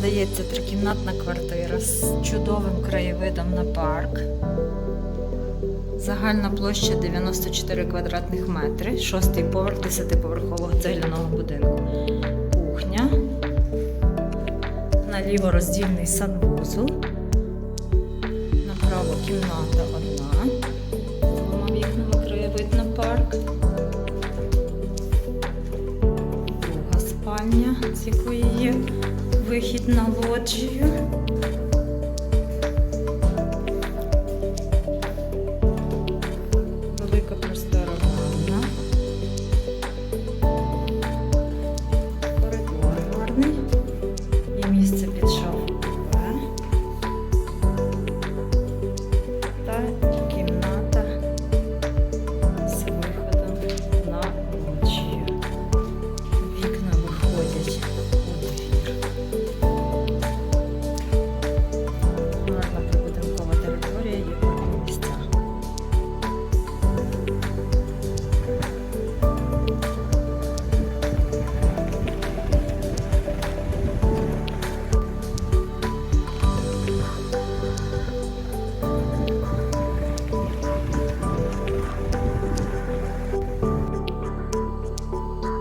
продається трикімнатна квартира з чудовим краєвидом на парк. Загальна площа 94 квадратних метри, шостий поверх 10-поверхового цегляного будинку. Кухня. Наліво роздільний санвузол. Направо кімната одна. Двома вікнами краєвид на парк. спальня, з якої є вихід на лоджію. Велика простора ванна. Коридор і місце під шов.